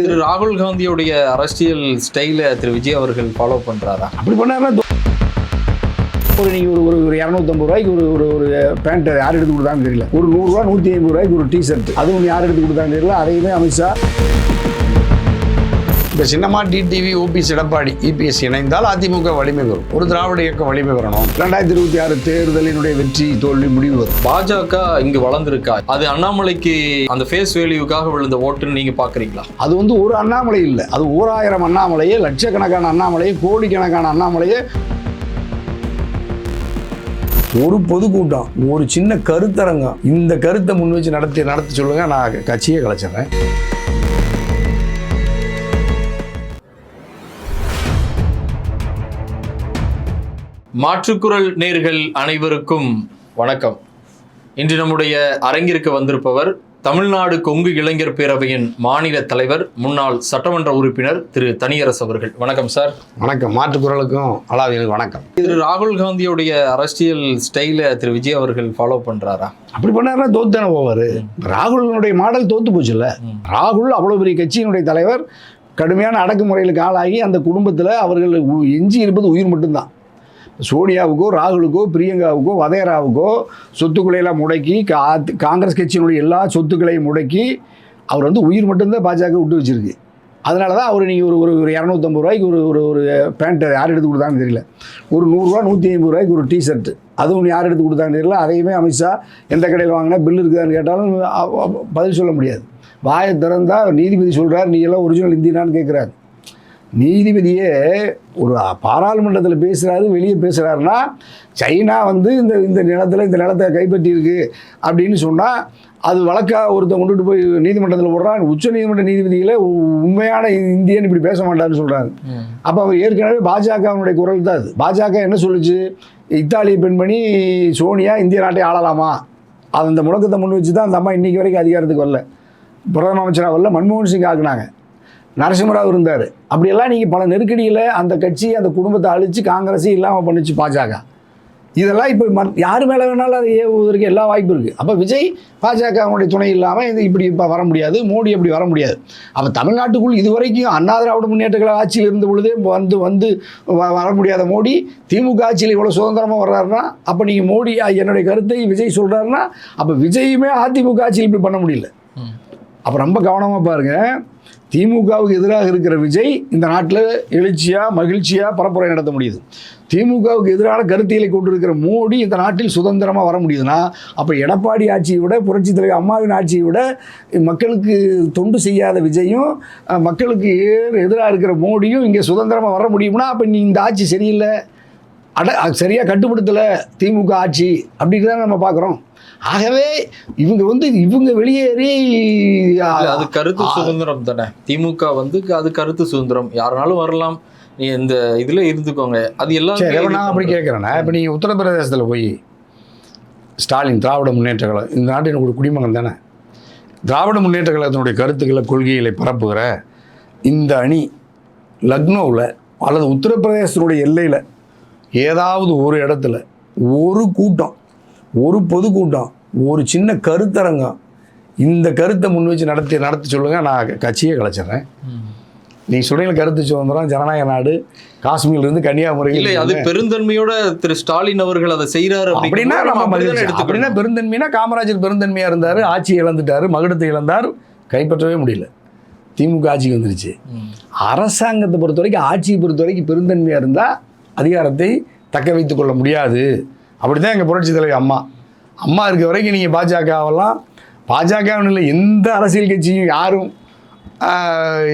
திரு ராகுல் காந்தியுடைய அரசியல் ஸ்டைலை திரு விஜய் அவர்கள் ஃபாலோ பண்றாரா? அப்படி பண்ணாருன்னா ஒரு நீங்கள் ஒரு ஒரு ஒரு இரநூத்தம்பது ரூபாய்க்கு ஒரு ஒரு ஒரு பேண்ட் யார் எடுத்து கொடுத்தான்னு தெரியல. ஒரு நூறுரூவா நூற்றி ஐம்பது ரூபாய்க்கு ஒரு டிஷர்ட் அதுவும் யார் எடுத்து கொடுத்தான்னு தெரியல. அதையுமே அமித்ஷா இப்போ சின்னமா டிடிவி ஓபிஎஸ் எடப்பாடி இபிஎஸ் இணைந்தால் அதிமுக வலிமை பெறும். ஒரு திராவிட இயக்கம் வலிமை பெறணும். ரெண்டாயிரத்தி இருபத்தி ஆறு தேர்தலினுடைய வெற்றி தோல்வி முடிவு வரும். பாஜக இங்கு வளர்ந்திருக்கா? அது அண்ணாமலைக்கு அந்த ஃபேஸ் வேல்யூக்காக விழுந்த ஓட்டுன்னு நீங்க பாக்குறீங்களா அது வந்து ஒரு அண்ணாமலை இல்லை. அது ஓராயிரம் அண்ணாமலையே லட்சக்கணக்கான அண்ணாமலையே கோடிக்கணக்கான அண்ணாமலையே. ஒரு பொதுக்கூட்டம் ஒரு சின்ன கருத்தரங்கம். இந்த கருத்தை முன் வச்சு நடத்தி நடத்தி சொல்லுங்க. நான் கட்சியே கலைச்சிடுறேன். மாற்றுக்குரல் நேர்கள் அனைவருக்கும் வணக்கம். இன்று நம்முடைய அரங்கிற்கு வந்திருப்பவர் தமிழ்நாடு கொங்கு இளைஞர் பேரவையின் மாநில தலைவர் முன்னாள் சட்டமன்ற உறுப்பினர் திரு தனியரசு அவர்கள். வணக்கம் சார். வணக்கம். மாற்றுக்குரலுக்கும் அலாவியனுக்கு வணக்கம். திரு ராகுல் காந்தியுடைய அரசியல் ஸ்டைலை திரு விஜய் அவர்கள் ஃபாலோ பண்றாரா? அப்படி பண்ணாருன்னா தோத்து தானே போவார். ராகுலினுடைய மாடல் தோத்து போச்சுல்ல. ராகுல் அவ்வளோ பெரிய கட்சியினுடைய தலைவர் கடுமையான அடக்குமுறைகளுக்கு ஆளாகி அந்த குடும்பத்தில் அவர்கள் எஞ்சி இருப்பது உயிர் மட்டும்தான். சோனியாவுக்கோ ராகுலுக்கோ பிரியங்காவுக்கோ வதேராவுக்கோ சொத்துக்களையெல்லாம் முடக்கி கா- காங்கிரஸ் கட்சியினுடைய எல்லா சொத்துக்களையும் முடக்கி அவர் வந்து உயிர் மட்டும்தான் பாஜக விட்டு வச்சிருக்கு. அதனால தான் அவர் நீங்கள் ஒரு ஒரு ஒரு இரநூத்தம்பது ரூபாய்க்கு ஒரு ஒரு ஒரு பேண்ட்டு யார் எடுத்து கொடுத்தான்னு தெரியல. ஒரு நூறுரூவா நூற்றி ஐம்பது ரூபாய்க்கு ஒரு டிஷர்ட் அதுவும் யார் எடுத்து கொடுத்தான்னு தெரியல. அதையுமே அமித்ஷா எந்த கடையில் வாங்கினா பில் இருக்குதான்னு கேட்டாலும் பதில் சொல்ல முடியாது. வாயை திறந்தால் நீதிபதி சொல்கிறார் நீ எல்லாம் ஒரிஜினல் இந்தியனான்னு கேட்குறாரு நீதிபதியே ஒரு பாராளுமன்றத்தில் பேசுகிறாரு வெளியே பேசுகிறாருன்னா சைனா வந்து இந்த இந்த நிலத்தில் இந்த நிலத்தை கைப்பற்றியிருக்கு அப்படின்னு சொன்னால் அது வழக்காக ஒருத்தன் கொண்டுட்டு போய் நீதிமன்றத்தில் போடுறான் உச்ச நீதிமன்ற நீதிபதிகளே உ- உண்மையான இந்தியன் இப்படி பேச மாட்டாருன்னு சொல்கிறாரு அப்போ அவர் ஏற்கனவே பாஜகவினுடைய குரல் தான் அது. பாஜக என்ன சொல்லுச்சு? இத்தாலிய பெண்மணி சோனியா இந்திய நாட்டை ஆளலாமா? அது அந்த முழக்கத்தை முன் வச்சு தான் அந்த அம்மா இன்னைக்கு வரைக்கும் அதிகாரத்துக்கு வரல. பிரதம அமைச்சராக வரல மன்மோகன் சிங் ஆக்குனாங்க. நரசிம்மராவ் இருந்தார். அப்படியெல்லாம் நீங்கள் பல நெருக்கடியில் அந்த கட்சி அந்த குடும்பத்தை அழித்து காங்கிரஸையும் இல்லாமல் பண்ணுச்சு பாஜக. இதெல்லாம் இப்போ மத் யார் மேலே வேணாலும் அதை ஏவுவதற்கு எல்லா வாய்ப்பு இருக்குது அப்போ விஜய் பாஜகவுடைய துணை இல்லாமல் இது இப்படி இப்போ வர முடியாது மோடி அப்படி வர முடியாது. அப்போ தமிழ்நாட்டுக்குள் இதுவரைக்கும் அண்ணா திராவிட முன்னேற்ற ஆட்சியில் இருந்த பொழுதே வந்து வந்து வ- வர முடியாத மோடி திமுக ஆட்சியில் இவ்வளோ சுதந்திரமாக வர்றாருன்னா அப்போ நீங்கள் மோடி என்னுடைய கருத்தை விஜய் சொல்கிறாருன்னா அப்போ விஜயுமே அதிமுக ஆட்சியில் இப்படி பண்ண முடியல. அப்போ ரொம்ப கவனமாக பாருங்கள் திமுகவுக்கு எதிராக இருக்கிற விஜய் இந்த நாட்டில் எழுச்சியாக மகிழ்ச்சியாக பரப்புரை நடத்த முடியுது. திமுகவுக்கு எதிரான கருத்தியலை கொண்டிருக்கிற மோடி இந்த நாட்டில் சுதந்திரமாக வர முடியுதுன்னா அப்போ எடப்பாடி ஆட்சியை விட புரட்சி தலைவர் அம்மாவின் ஆட்சியை விட மக்களுக்கு தொண்டு செய்யாத விஜயும் மக்களுக்கு எதிராக இருக்கிற மோடியும் இங்கே சுதந்திரமாக வர முடியும்னா அப்போ நீ இந்த ஆட்சி சரியில்லை. அட சரியாக கட்டுப்படுத்தலை திமுக ஆட்சி. அப்படின்னு தான் நம்ம பார்க்குறோம். ஆகவே இவங்க வந்து இவங்க வெளியேறி அது கருத்து சுதந்திரம் தானே. திமுக வந்து அது கருத்து சுதந்திரம். யாருனாலும் வரலாம். நீ இந்த இதுல இருந்துக்கோங்க. அது எல்லாம் நான் அப்படி கேட்குறேன்னா இப்போ நீங்கள் உத்தரப்பிரதேசத்தில் போய் ஸ்டாலின் திராவிட முன்னேற்ற கழகம் இந்த நாட்டின் ஒரு குடிமகன் தானே. திராவிட முன்னேற்ற கழகத்தினுடைய கருத்துக்களை கொள்கைகளை பரப்புகிற இந்த அணி லக்னோவில் அல்லது உத்தரப்பிரதேசத்தினுடைய எல்லையில் ஏதாவது ஒரு இடத்துல ஒரு கூட்டம் ஒரு பொதுக்கூட்டம் ஒரு சின்ன கருத்தரங்கம் இந்த கருத்தை முன் வச்சு நடத்தி நடத்தி சொல்லுங்கள் நான் கட்சியே கலைச்சிட்றேன். நீங்கள் சொல்றீங்க கருத்து சுதந்திரம் ஜனநாயக நாடு காஷ்மீர்லேருந்து கன்னியாகுமரி இல்ல அது பெருந்தன்மையோட திரு ஸ்டாலின் அவர்கள் அதை செய்யறாரு அப்படின்னா நம்ம. அப்படின்னா பெருந்தன்மைனா காமராஜர் பெருந்தன்மையா இருந்தாரு ஆட்சி இழந்துட்டாரு மகுடத்தை இழந்தார் கைப்பற்றவே முடியல. திமுக ஆட்சிக்கு வந்துருச்சு. அரசாங்கத்தை பொறுத்த வரைக்கும் ஆட்சியை பொறுத்த வரைக்கும் பெருந்தன்மையா இருந்தா அதிகாரத்தை தக்க வைத்துக் கொள்ள முடியாது. அப்படிதான் எங்கள் புரட்சி தலைவி அம்மா. அம்மா இருக்க வரைக்கும் நீங்கள் பாஜகவெல்லாம் பாஜகவின் இல்லை எந்த அரசியல் கட்சியும் யாரும்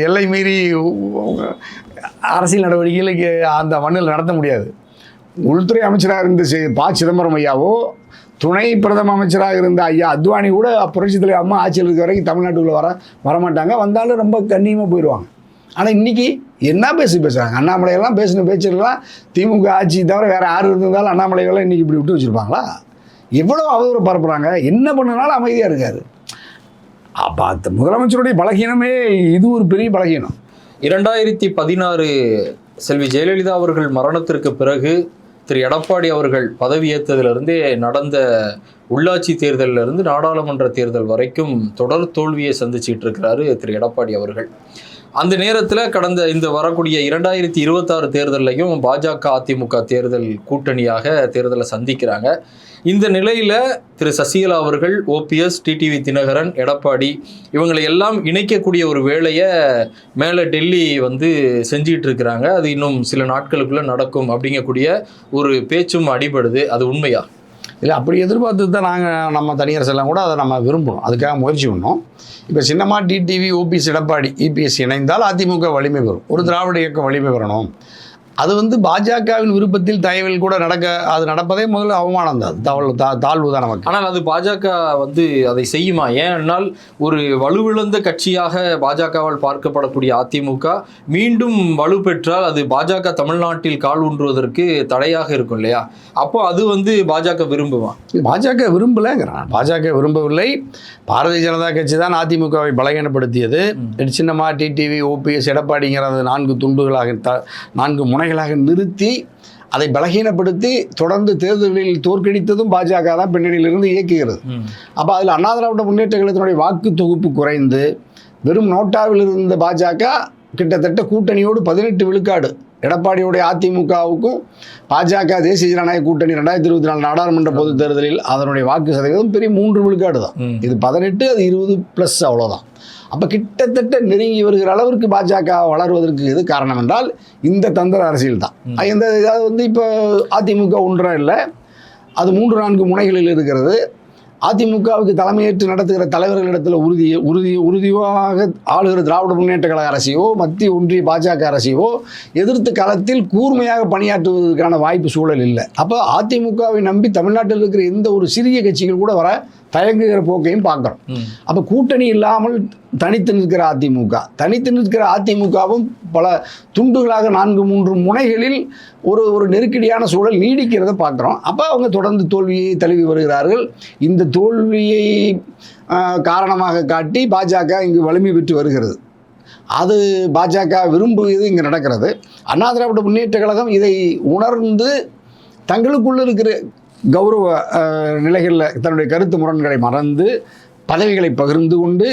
எல்லை மீறி அரசியல் நடவடிக்கைகளுக்கு அந்த மண்ணில் நடத்த முடியாது. உள்துறை அமைச்சராக இருந்த ப. சிதம்பரம் ஐயாவோ துணை பிரதம அமைச்சராக இருந்த ஐயா அத்வானி கூட புரட்சி தலைவர் அம்மா ஆட்சியில் இருக்க வரைக்கும் தமிழ்நாட்டுக்குள்ளே வர வரமாட்டாங்க. வந்தாலும் ரொம்ப கண்ணியமாக போயிடுவாங்க ஆனால் இன்றைக்கி என்ன பேசி பேசுகிறாங்க அண்ணாமலையெல்லாம் பேசின பேச்சுலாம் திமுக ஆட்சி தவிர வேறு யார் இருந்தாலும் அண்ணாமலையெல்லாம் இன்னைக்கு இப்படி விட்டு வச்சுருப்பாங்களா? எவ்வளோ அவதூறு பரப்புகிறாங்க என்ன பண்ணினாலும் அமைதியாக இருக்காரு. அப்போ அந்த முதலமைச்சருடைய பலகீனமே இது ஒரு பெரிய பலகீனம். இரண்டாயிரத்தி பதினாறு செல்வி ஜெயலலிதா அவர்கள் மரணத்திற்கு பிறகு திரு எடப்பாடி அவர்கள் பதவியேற்றதிலிருந்தே நடந்த உள்ளாட்சி தேர்தலில் இருந்து நாடாளுமன்ற தேர்தல் வரைக்கும் தொடர் தோல்வியை சந்திச்சிட்டு இருக்கிறாரு திரு எடப்பாடி அவர்கள். அந்த நேரத்தில் கடந்த இந்த வரக்கூடிய இரண்டாயிரத்தி இருபத்தாறு தேர்தல்லையும் பாஜக அதிமுக தேர்தல் கூட்டணியாக தேர்தலை சந்திக்கிறாங்க. இந்த நிலையில் திரு சசிகலா அவர்கள் ஓபிஎஸ் டிடிவி தினகரன் எடப்பாடி இவங்களை எல்லாம் இணைக்கக்கூடிய ஒரு வேலையை மேலே டெல்லி வந்து செஞ்சிகிட்டு இருக்கிறாங்க அது இன்னும் சில நாட்களுக்குள்ளே நடக்கும் அப்படிங்கக்கூடிய ஒரு பேச்சும் அடிபடுது. அது உண்மையா? இல்லை அப்படி எதிர்பார்த்து தான் நாங்கள் நம்ம தனியார் செல்லாம் கூட அதை நம்ம விரும்பணும். அதுக்காக முயற்சி பண்ணோம். இப்போ சின்னமா டிடிவி ஓபிஎஸ் எடப்பாடி இபிஎஸ் இணைந்தால் அதிமுக வலிமை பெறும். ஒரு திராவிட இயக்கம் வலிமை பெறணும். அது வந்து பாஜகவின் விருப்பத்தில் தயவில் கூட நடக்க அது நடப்பதே முதல்ல அவமானம் தான். தாழ்வு தா தாழ்வு தான் நமக்கு. ஆனால் அது பாஜக வந்து அதை செய்யுமா? ஏனென்றால் ஒரு வலுவிழந்த கட்சியாக பாஜகவால் பார்க்கப்படக்கூடிய அதிமுக மீண்டும் வலுப்பெற்றால் அது பாஜக தமிழ்நாட்டில் கால் ஊன்றுவதற்கு தடையாக இருக்கும் இல்லையா? அப்போ அது வந்து பாஜக விரும்புமா? பாஜக விரும்பலைங்கிறான். பாஜக விரும்பவில்லை. பாரதிய ஜனதா கட்சி தான் அதிமுகவை பலகீனப்படுத்தியது. சின்னமா டிடிவி ஓபிஎஸ் எடப்பாடிங்கிற அந்த நான்கு துண்டுகளாக நான்கு முனைகளாக நிறுத்தி அதை பலகீனப்படுத்தி தொடர்ந்து தேர்தலில் தோற்கடித்ததும் பாஜக தான் பின்னணியிலிருந்து இயக்குகிறது. அப்போ அதில் அண்ணா திராவிட முன்னேற்ற கழகத்தினுடைய வாக்கு தொகுப்பு குறைந்து வெறும் நோட்டாவில் இருந்த பாஜக கிட்டத்தட்ட கூட்டணியோடு பதினெட்டு விழுக்காடு எடப்பாடியுடைய அதிமுகவுக்கும் பாஜக தேசிய ஜனநாயக கூட்டணி ரெண்டாயிரத்தி இருபத்தி நாலு நாடாளுமன்ற பொதுத் தேர்தலில் அதனுடைய வாக்கு சதவீதம் பெரிய மூன்று விழுக்காடு தான். இது பதினெட்டு அது இருபது ப்ளஸ் அவ்வளோதான் அப்போ கிட்டத்தட்ட நெருங்கி வருகிற அளவிற்கு பாஜக வளர்வதற்கு எது காரணம் என்றால் இந்த தந்திர அரசியல் தான் இந்த இதாவது வந்து இப்போ அதிமுக ஒன்றா இல்லை அது மூன்று நான்கு முனைகளில் இருக்கிறது. அதிமுகவுக்கு தலைமையேற்று நடத்துகிற தலைவர்களிடத்தில் உறுதி உறுதி உறுதியாக ஆளுகிற திராவிட முன்னேற்ற கழக அரசையோ மத்திய ஒன்றிய பாஜக அரசையோ எதிர்த்து களத்தில் கூர்மையாக பணியாற்றுவதற்கான வாய்ப்பு சூழல் இல்லை. அப்போ அதிமுகவை நம்பி தமிழ்நாட்டில் இருக்கிற எந்த ஒரு சிறிய கட்சிகள் கூட வர தயங்குகிற போக்கையும் பார்க்குறோம். அப்போ கூட்டணி இல்லாமல் தனித்து நிற்கிற அதிமுக. தனித்து நிற்கிற அதிமுகவும் பல துண்டுகளாக நான்கு மூன்று முனைகளில் ஒரு ஒரு நெருக்கடியான சூழல் நீடிக்கிறத பார்க்குறோம். அப்போ அவங்க தொடர்ந்து தோல்வியை தழுவி வருகிறார்கள். இந்த தோல்வியை காரணமாக காட்டி பாஜக இங்கு வலிமை பெற்று வருகிறது. அது பாஜக விரும்புவது இங்கே நடக்கிறது. அண்ணா திராவிட முன்னேற்ற கழகம் இதை உணர்ந்து தங்களுக்குள்ள இருக்கிற கௌரவ நிலைகளில் தன்னுடைய கருத்து முரண்களை மறந்து பதவிகளை பகிர்ந்து கொண்டு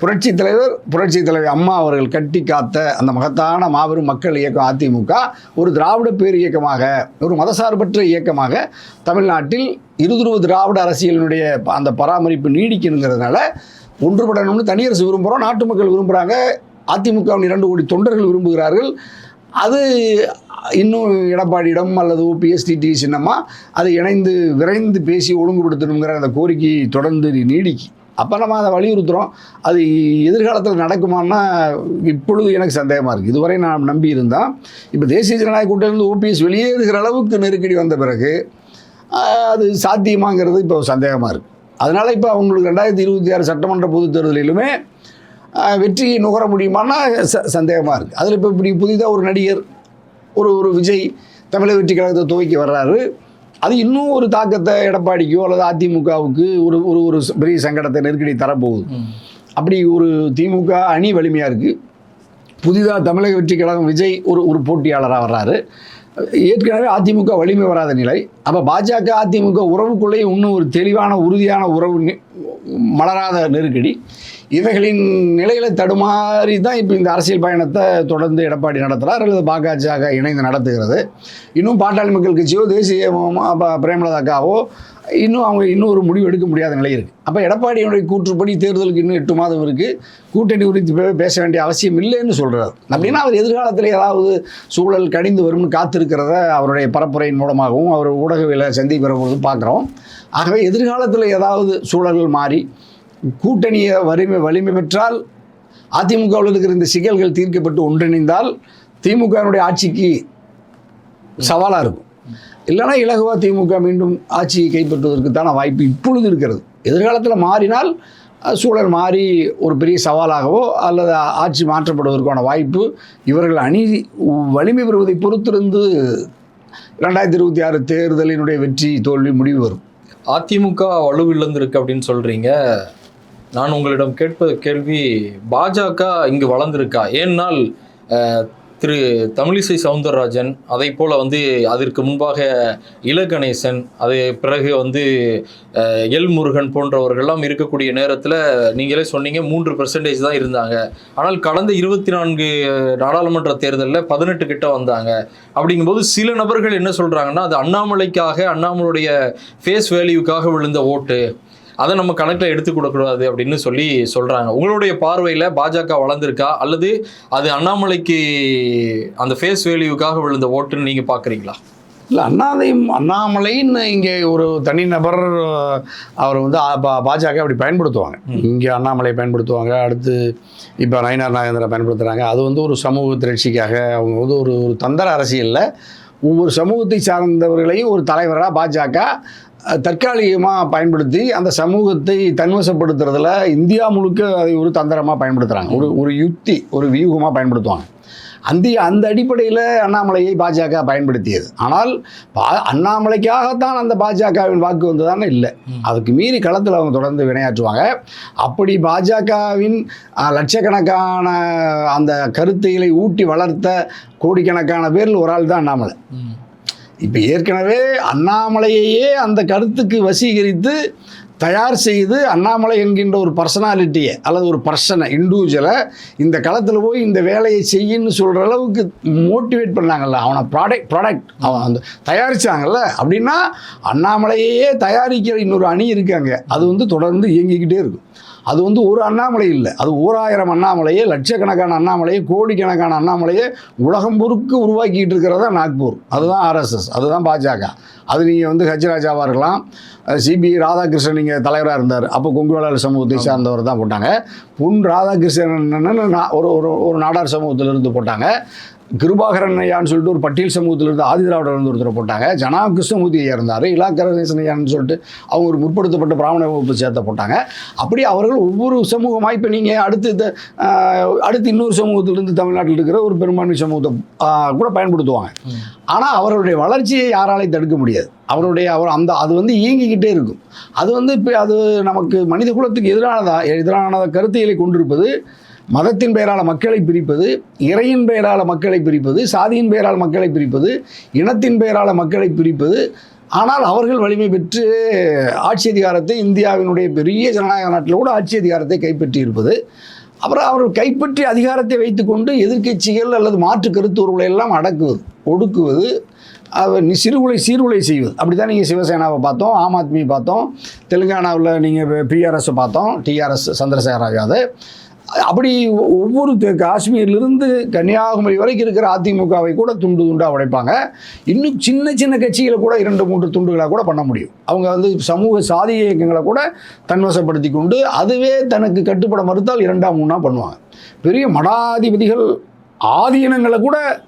புரட்சி தலைவர் புரட்சி தலைவர் அம்மா அவர்கள் கட்டி காத்த அந்த மகத்தான மாபெரும் மக்கள் இயக்கம் அதிமுக ஒரு திராவிட பேர் இயக்கமாக ஒரு மதசார்பற்ற இயக்கமாக தமிழ்நாட்டில் இருதுருவ திராவிட அரசியலினுடைய அந்த பராமரிப்பு நீடிக்கணுங்கிறதுனால ஒன்றுபடணும்னு தனியரசு விரும்புகிறோம் நாட்டு மக்கள் விரும்புகிறாங்க அதிமுகவின் இரண்டு கோடி தொண்டர்கள் விரும்புகிறார்கள். அது இன்னும் எடப்பாடியிடம் அல்லது ஓபிஎஸ் டிடிவி சின்னமா அதை இணைந்து விரைந்து பேசி ஒழுங்குபடுத்தணுங்கிற அந்த கோரிக்கை தொடர்ந்து நீடிக்கு. அப்போ நம்ம அதை வலியுறுத்துகிறோம் அது எதிர்காலத்தில் நடக்குமான்னா இப்பொழுது எனக்கு சந்தேகமாக இருக்குது இதுவரை நான் நம்பி இருந்தால் இப்போ தேசிய ஜனநாயக கூட்டணியிலிருந்து ஓபிஎஸ் வெளியேறுகிற அளவுக்கு நெருக்கடி வந்த பிறகு அது சாத்தியமாங்கிறது இப்போ சந்தேகமாக இருக்குது அதனால் இப்போ அவங்களுக்கு ரெண்டாயிரத்தி இருபத்தி ஆறு சட்டமன்ற பொதுத் தேர்தலிலுமே வெற்றியை நுகர முடியுமான்னா ச சந்தேகமாக இருக்குது அதில் இப்போ இப்படி புதிதாக ஒரு நடிகர் ஒரு ஒரு விஜய் தமிழக வெற்றி கழகத்தை துவக்கி வர்றாரு. அது இன்னும் ஒரு தாக்கத்தை எடப்பாடிக்கோ அல்லது அதிமுகவுக்கு ஒரு ஒரு ஒரு பெரிய சங்கடத்தை நெருக்கடி தரப்போகுது. அப்படி ஒரு திமுக அணி வலிமையாக இருக்குது புதிதாக தமிழக வெற்றி கழகம் விஜய் ஒரு ஒரு போட்டியாளராக வர்றாரு. ஏற்கனவே அதிமுக வலிமை வராத நிலை. அப்போ பாஜக அதிமுக உறவுக்குள்ளேயே இன்னும் ஒரு தெளிவான உறுதியான உறவு மலராத நெருக்கடி. இவைகளின் நிலையில தடுமாறி தான் இப்போ இந்த அரசியல் பயணத்தை தொடர்ந்து எடப்பாடி நடத்துகிறார் அல்லது பாஜக இணைந்து நடத்துகிறது. இன்னும் பாட்டாளி மக்கள் கட்சியோ தேசிய பிரேமலதாக்காவோ இன்னும் அவங்க இன்னும் ஒரு முடிவு எடுக்க முடியாத நிலை இருக்குது அப்போ எடப்பாடியினுடைய கூற்றுப்படி தேர்தலுக்கு இன்னும் எட்டு மாதம் இருக்குது கூட்டணி குறித்து பேச வேண்டிய அவசியம் இல்லைன்னு சொல்கிறார் அப்படின்னா அவர் எதிர்காலத்தில் ஏதாவது சூழல் கடிந்து வரும்னு காத்திருக்கிறத அவருடைய பரப்புரையின் மூலமாகவும் அவர் ஊடகவியலை சந்திக்கிற பார்க்குறோம். ஆகவே எதிர்காலத்தில் ஏதாவது சூழல்கள் மாறி கூட்டணியை வலிமை வலிமை பெற்றால் அதிமுகவில் இருக்கிற இந்த சிக்கல்கள் தீர்க்கப்பட்டு ஒன்றிணைந்தால் திமுகவினுடைய ஆட்சிக்கு சவாலாக இருக்கும். இல்லைன்னா இலகுவா திமுக மீண்டும் ஆட்சியை கைப்பற்றுவதற்குத்தான வாய்ப்பு இப்பொழுது இருக்கிறது. எதிர்காலத்தில் மாறினால் சூழல் மாறி ஒரு பெரிய சவாலாகவோ அல்லது ஆட்சி மாற்றப்படுவதற்கான வாய்ப்பு இவர்கள் அணி வலிமை பெறுவதை பொறுத்திருந்து ரெண்டாயிரத்தி இருபத்தி ஆறு தேர்தலினுடைய வெற்றி தோல்வி முடிவு வரும். அதிமுக வலுவிழந்திருக்கு அப்படின்னு சொல்கிறீங்க நான் உங்களிடம் கேட்ப கேள்வி பாஜக இங்கு வளர்ந்திருக்கா? ஏன்னால் திரு தமிழிசை சவுந்தரராஜன் அதை போல் வந்து அதற்கு முன்பாக இலகணேசன் அது பிறகு வந்து எல் முருகன் போன்றவர்கள்லாம் இருக்கக்கூடிய நேரத்தில் நீங்களே சொன்னீங்க மூன்று பெர்சன்டேஜ் தான் இருந்தாங்க. ஆனால் கடந்த இருபத்தி நான்கு நாடாளுமன்ற தேர்தலில் பதினெட்டு கிட்ட வந்தாங்க. அப்படிங்கும்போது சில நபர்கள் என்ன சொல்கிறாங்கன்னா அது அண்ணாமலைக்காக அண்ணாமலையுடைய ஃபேஸ் வேல்யூக்காக விழுந்த ஓட்டு. அதை நம்ம கணக்கில் எடுத்துக்கூடக்கூடாது அப்படின்னு சொல்லி சொல்றாங்க. உங்களுடைய பார்வையில் பாஜக வளர்ந்துருக்கா? அல்லது அது அண்ணாமலைக்கு அந்த ஃபேஸ் வேல்யூக்காக விழுந்த ஓட்டுன்னு நீங்க பாக்குறீங்களா இல்லை அண்ணாதை அண்ணாமலைன்னு இங்கே ஒரு தனிநபர் அவர் வந்து பாஜக அப்படி பயன்படுத்துவாங்க. இங்கே அண்ணாமலை பயன்படுத்துவாங்க அடுத்து இப்போ நயினார் நாகேந்திரா பயன்படுத்துகிறாங்க அது வந்து ஒரு சமூக திரட்சிக்காக அவங்க வந்து ஒரு ஒரு தந்திர அரசியலில் ஒவ்வொரு சமூகத்தை சார்ந்தவர்களையும் ஒரு தலைவராக பாஜக தற்காலிகமாக பயன்படுத்தி அந்த சமூகத்தை தன்வசப்படுத்துறதுல இந்தியா முழுக்க அதை ஒரு தந்திரமாக பயன்படுத்துகிறாங்க ஒரு ஒரு யுக்தி ஒரு வியூகமாக பயன்படுத்துவாங்க. அந்த அந்த அடிப்படையில் அண்ணாமலையை பாஜக பயன்படுத்தியது. ஆனால் பா அண்ணாமலைக்காகத்தான் அந்த பாஜகவின் வாக்கு வந்ததானே இல்லை. அதுக்கு மீறி களத்தில் அவங்க தொடர்ந்து வினையாற்றுவாங்க. அப்படி பாஜகவின் லட்சக்கணக்கான அந்த கருத்துகளை ஊட்டி வளர்த்த கோடிக்கணக்கான பேரில் ஒரு ஆள் தான் அண்ணாமலை இப்போ ஏற்கனவே அண்ணாமலையையே அந்த கருத்துக்கு வசீகரித்து தயார் செய்து அண்ணாமலை என்கின்ற ஒரு பர்சனாலிட்டியை அல்லது ஒரு பர்சனை இண்டிவிஜுவலை இந்த களத்தில் போய் இந்த வேலையை செய்யின்னு சொல்கிற அளவுக்கு மோட்டிவேட் பண்ணாங்கல்ல. அவனை ப்ராடக்ட் ப்ராடக்ட் அவன் அந்த தயாரித்தாங்கல்ல அப்படின்னா அண்ணாமலையையே தயாரிக்கிற இன்னொரு அணி இருக்காங்க. அது வந்து தொடர்ந்து இயங்கிக்கிட்டே இருக்கும். அது வந்து ஒரு அண்ணாமலை இல்லை. அது ஓராயிரம் அண்ணாமலையே லட்சக்கணக்கான அண்ணாமலையே கோடிக்கணக்கான அண்ணாமலையே உலகம் பொறுக்கு உருவாக்கிட்டு இருக்கிறதா நாக்பூர். அதுதான் ஆர்எஸ்எஸ் அதுதான் பாஜக. அது நீங்கள் வந்து ஹச் ராஜாவாக இருக்கலாம். சிபி ராதாகிருஷ்ணன் நீங்கள் தலைவராக இருந்தார். அப்போ கொங்கு வேளாளர் சமூகத்தை சார்ந்தவர் தான் போட்டாங்க. பொன் ராதாகிருஷ்ணன் நா- ஒரு ஒரு ஒரு நாடார் சமூகத்திலிருந்து போட்டாங்க. கிருபாகரன் ஐயான்னு சொல்லிட்டு ஒரு பட்டியல் சமூகத்திலிருந்து ஆதி திராவிடர் இருந்து ஒருத்தர் போட்டாங்க. ஜனா கிருஷ்ணமூர்த்தி ஐயா இருந்தார் இலாக்கரசன் ஐயான்னு சொல்லிட்டு அவங்க ஒரு முற்படுத்தப்பட்ட பிராமண வகுப்பு சேர்த்த போட்டாங்க. அப்படி அவர்கள் ஒவ்வொரு சமூகமாக இப்போ நீங்கள் அடுத்து இந்த, அடுத்து இன்னொரு சமூகத்திலிருந்து தமிழ்நாட்டில் இருக்கிற ஒரு பெரும்பான்மை சமூகத்தை கூட பயன்படுத்துவாங்க. ஆனால் அவர்களுடைய வளர்ச்சியை யாராலையும் தடுக்க முடியாது. அவருடைய அவர் அந்த அது வந்து இயங்கிக்கிட்டே இருக்கும். அது வந்து இப்போ அது நமக்கு மனித குலத்துக்கு எதிரானதா எதிரான கருத்தியலை கொண்டிருப்பது மதத்தின் பெயரால் மக்களை பிரிப்பது இறையின் பெயரால் மக்களை பிரிப்பது சாதியின் பெயரால் மக்களை பிரிப்பது இனத்தின் பெயரால் மக்களை பிரிப்பது. ஆனால் அவர்கள் வலிமை பெற்று ஆட்சி அதிகாரத்தை இந்தியாவினுடைய பெரிய ஜனநாயக நாட்டில் கூட ஆட்சி அதிகாரத்தை கைப்பற்றி இருப்பது அப்புறம் அவர்கள் கைப்பற்றி அதிகாரத்தை வைத்துக்கொண்டு எதிர்க்கட்சிகள் அல்லது மாற்று கருத்துருவுகளை எல்லாம் அடக்குவது ஒடுக்குவது அவர் சிறுகுலை சீர்குலை செய்வது. அப்படி தான் நீங்கள் சிவசேனாவை பார்த்தோம் ஆம் ஆத்மி பார்த்தோம். தெலுங்கானாவில் நீங்கள் பிஆர்எஸ் பார்த்தோம் டிஆர்எஸ் சந்திரசேகர யாதவ் அப்படி ஒ- ஒவ்வொரு காஷ்மீர்லேருந்து கன்னியாகுமரி வரைக்கும் இருக்கிற அதிமுகவை கூட துண்டு துண்டாக உடைப்பாங்க. இன்னும் சின்ன சின்ன கட்சிகளை கூட இரண்டு மூன்று துண்டுகளாக கூட பண்ண முடியும். அவங்க வந்து சமூக சாதி இயக்கங்களை கூட தன்வசப்படுத்தி கொண்டு அதுவே தனக்கு கட்டுப்பட மறுத்தால் இரண்டாம் மூணாக பண்ணுவாங்க. பெரிய மடாதிபதிகள் ஆதீனங்களை கூட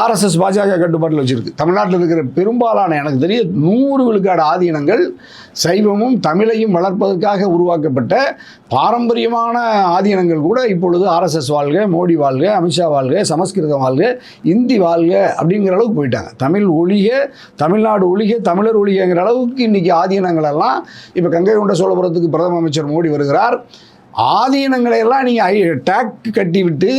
ஆர்எஸ்எஸ் பாஜக கட்டுப்பாட்டில் வச்சிருக்கு. தமிழ்நாட்டில் இருக்கிற பெரும்பாலான எனக்கு தெரிய நூறு விழுக்காடு ஆதீனங்கள் சைவமும் தமிழையும் வளர்ப்பதற்காக உருவாக்கப்பட்ட பாரம்பரியமான ஆதீனங்கள் கூட இப்பொழுது ஆர்எஸ்எஸ் வாழ்க மோடி வாழ்க அமித்ஷா வாழ்க சமஸ்கிருதம் வாழ்க இந்தி வாழ்க அப்படிங்கிற அளவுக்கு போயிட்டாங்க. தமிழ் ஒழிக தமிழ்நாடு ஒழிக தமிழர் ஒழிகங்கிற அளவுக்கு இன்றைக்கி ஆதீனங்களெல்லாம் இப்போ கங்கை கொண்ட சோழபுரத்துக்கு பிரதம அமைச்சர் மோடி வருகிறார். ஆதீனங்களை எல்லாம் நீங்கள் டேக் கட்டிவிட்டு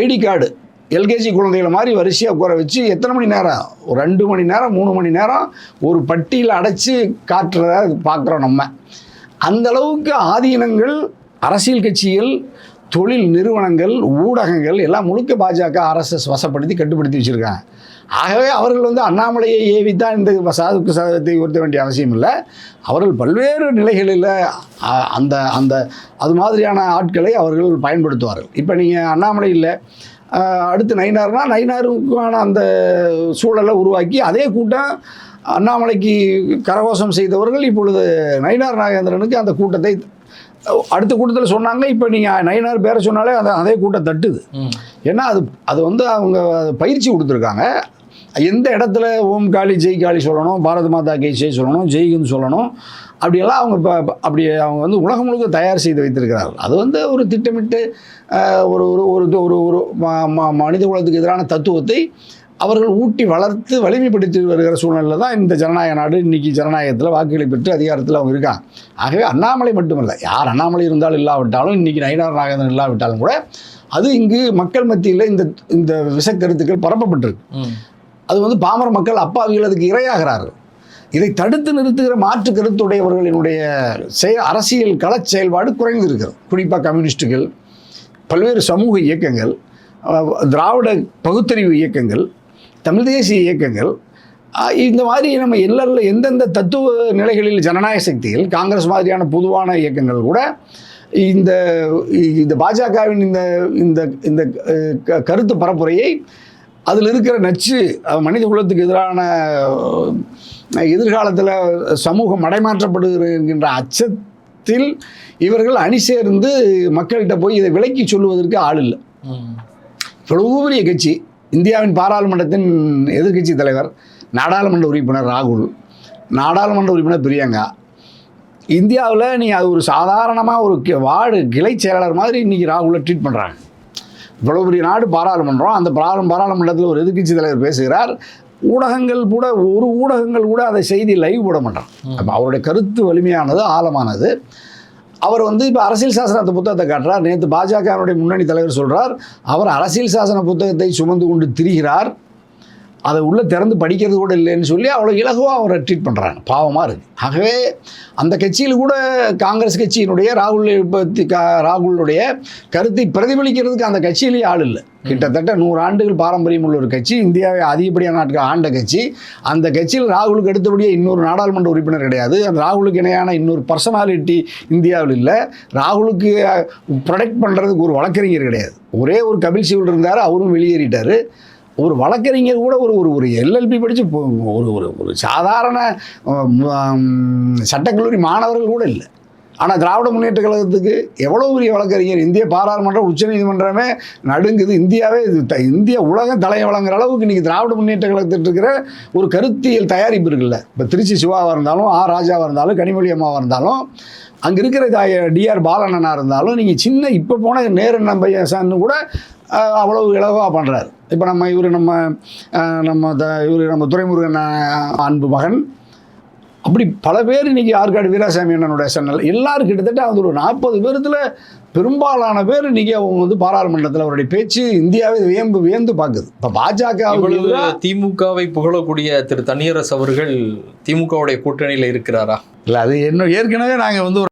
ஐடி கார்டு எல்கேஜி குழந்தைகளை மாதிரி வரிசையாக உட்கார வச்சு எத்தனை மணி நேரம்? ஒரு ரெண்டு மணி நேரம் மூணு மணி நேரம் ஒரு பட்டியில் அடைச்சி காட்டுறத பார்க்குறோம் நம்ம. அந்த அளவுக்கு ஆதீனங்கள் அரசியல் கட்சிகள் தொழில் நிறுவனங்கள் ஊடகங்கள் எல்லாம் முழுக்க பாஜக ஆர்எஸ்எஸ் வசப்படுத்தி கட்டுப்படுத்தி வச்சுருக்காங்க. ஆகவே அவர்கள் வந்து அண்ணாமலையை ஏவித்தான் இந்த சாதுக்கு சாதத்தை உயர்த்த வேண்டிய அவசியம் இல்லை. அவர்கள் பல்வேறு நிலைகளில் அந்த அந்த அது மாதிரியான ஆட்களை அவர்கள் பயன்படுத்துவார்கள். இப்போ நீங்கள் அண்ணாமலை இல்லை அடுத்து நயினார்னா நயினாருக்கான அந்த சூழலை உருவாக்கி அதே கூட்டம் அண்ணாமலைக்கு கரகோஷம் செய்தவர்கள் இப்பொழுது நயினார் நாகேந்திரனுக்கு அந்த கூட்டத்தை அடுத்த கூட்டத்தில் சொன்னாங்க இப்போ நீங்கள் நயினார் பேரை சொன்னாலே அந்த அதே கூட்டம் தட்டுது. ஏன்னா அது அது வந்து அவங்க பயிற்சி கொடுத்துருக்காங்க எந்த இடத்துல ஓம் காளி ஜெய் காளி சொல்லணும் பாரத மாதா கே ஜெய் சொல்லணும் ஜெய்குன்னு சொல்லணும் அப்படியெல்லாம் அவங்க ப- அப்படி அவங்க வந்து உலகம் முழுக்க தயார் செய்து வைத்திருக்கிறார்கள். அது வந்து ஒரு திட்டமிட்டு ஒரு ஒரு ஒரு ஒரு ஒரு மனித குலத்துக்கு எதிரான தத்துவத்தை அவர்கள் ஊட்டி வளர்த்து வலிமைப்படுத்தி வருகிற சூழ்நிலையில் தான் இந்த ஜனநாயக நாடு இன்றைக்கி ஜனநாயகத்தில் வாக்குகளை பெற்று அதிகாரத்தில் அவங்க இருக்காங்க. ஆகவே அண்ணாமலை மட்டுமல்ல யார் அண்ணாமலை இருந்தாலும் இல்லாவிட்டாலும் இன்றைக்கி நயினார் நாகேந்திரன் இல்லாவிட்டாலும் கூட அது இங்கு மக்கள் மத்தியில் இந்த இந்த விஷக்கருத்துக்கள் பரப்பப்பட்டிருக்கு. அது வந்து பாமர மக்கள் அப்பாவிகள் அதுக்கு இரையாகிறார்கள். இதை தடுத்து நிறுத்துகிற மாற்று கருத்துடையவர்களினுடைய செய அரசியல் கள செயல்பாடு குறைந்திருக்கிறது. குறிப்பாக கம்யூனிஸ்டுகள் பல்வேறு சமூக இயக்கங்கள் திராவிட பகுத்தறிவு இயக்கங்கள் தமிழ் தேசிய இயக்கங்கள் இந்த மாதிரி நம்ம எல்லாரில் எந்தெந்த தத்துவ நிலைகளில் ஜனநாயக சக்திகள் காங்கிரஸ் மாதிரியான பொதுவான இயக்கங்கள் கூட இந்த இந்த பாஜகவின் இந்த இந்த இந்த க- கருத்து பரப்புரையை அதில் இருக்கிற நச்சு மனித குலத்துக்கு எதிரான எதிர்காலத்தில் சமூகம் மடைமாற்றப்படுகின்ற அச்சத்தில் இவர்கள் அணி சேர்ந்து மக்கள்கிட்ட போய் இதை விலக்கி சொல்லுவதற்கு ஆள் இல்லை. இவ்வளவு பெரிய கட்சி இந்தியாவின் பாராளுமன்றத்தின் எதிர்க்கட்சி தலைவர் நாடாளுமன்ற உறுப்பினர் ராகுல் நாடாளுமன்ற உறுப்பினர் பிரியங்கா. இந்தியாவில் நீ அது ஒரு சாதாரணமாக ஒரு கி- வார்டு கிளை செயலாளர் மாதிரி இன்றைக்கி ராகுலை ட்ரீட் பண்ணுறாங்க இவ்வளோ பெரிய நாடு பாராளுமன்றம். அந்த பாராளு பாராளுமன்றத்தில் ஒரு எதிர்க்கட்சி தலைவர் பேசுகிறார். ஊடகங்கள் கூட ஒரு ஊடகங்கள் கூட அதை செய்தி லைவ் போட மாட்டான். அப்போ அவருடைய கருத்து வலிமையானது ஆழமானது. அவர் வந்து இப்போ அரசியல் சாசனத்தை புத்தகத்தை காட்டுறார். நேற்று பாஜகவினுடைய முன்னணி தலைவர் சொல்றார் அவர் அரசியல் சாசன புத்தகத்தை சுமந்து கொண்டு திரிகிறார். அதை உள்ள திறந்து படிக்கிறது கூட இல்லைன்னு சொல்லி அவ்வளோ இலகுவாக அவரை ட்ரீட் பண்ணுறாங்க பாவமாக இருக்கு. ஆகவே அந்த கட்சியில் கூட காங்கிரஸ் கட்சியினுடைய ராகுல் கா- ராகுலுடைய கருத்தை பிரதிபலிக்கிறதுக்கு அந்த கட்சியிலேயே ஆள் இல்லை. கிட்டத்தட்ட நூறு ஆண்டுகள் பாரம்பரியம் உள்ள ஒரு கட்சி இந்தியாவை அதிகப்படியான நாட்கள் ஆண்ட கட்சி. அந்த கட்சியில் ராகுலுக்கு அடுத்தபடியே இன்னொரு நாடாளுமன்ற உறுப்பினர் கிடையாது. அந்த ராகுலுக்கு இணையான இன்னொரு பர்சனாலிட்டி இந்தியாவில் இல்லை. ராகுலுக்கு ப்ரொடெக்ட் பண்ணுறதுக்கு ஒரு வழக்கறிஞர் கிடையாது. ஒரே ஒரு கபில் சிவல் இருந்தார் அவரும் வெளியேறிட்டார். ஒரு வழக்கறிஞர் கூட ஒரு ஒரு ஒரு எல்எல்பி படித்து ஒரு ஒரு ஒரு சாதாரண சட்டக்கல்லூரி மாணவர்கள் கூட இல்லை. ஆனால் திராவிட முன்னேற்ற கழகத்துக்கு எவ்வளோ பெரிய வழக்கறிஞர் இந்திய பாராளுமன்றம் உச்சநீதிமன்றமே நடுங்குது. இந்தியாவே இது த- இந்திய உலகம் தலை வழங்குற அளவுக்கு இன்றைக்கி திராவிட முன்னேற்ற கழகத்தில் இருக்கிற ஒரு கருத்தியல் தயாரிப்பு இருக்குல்ல. இப்போ திருச்சி சிவாவாக இருந்தாலும் ஆ ராஜாவாக இருந்தாலும் கனிமொழி அம்மாவாக இருந்தாலும் அங்கே இருக்கிற டிஆர் பாலண்ணனாக இருந்தாலும் நீங்கள் சின்ன இப்போ போன நேரு நம்ம கூட அவ்வளவு இலகுவாக பண்ணுறாரு இப்போ நம்ம இவர் நம்ம நம்ம த இவர் நம்ம துரைமுருகன் அன்பு மகன். அப்படி பல பேர் இன்னைக்கு ஆற்காடு வீராசாமி அண்ணனுடைய சேனல் எல்லாரும் கிட்டத்தட்ட அது ஒரு நாற்பது பேர்த்துல பெரும்பாலான பேர் இன்னைக்கு அவங்க வந்து பாராளுமன்றத்தில் அவருடைய பேச்சு இந்தியாவை வியம்பு வியந்து பார்க்குது. இப்போ பாஜக திமுகவை புகழக்கூடிய திரு தனியரசு அவர்கள் திமுகவுடைய கூட்டணியில இருக்கிறாரா? இல்லை அது என்ன ஏற்கனவே நாங்கள் வந்து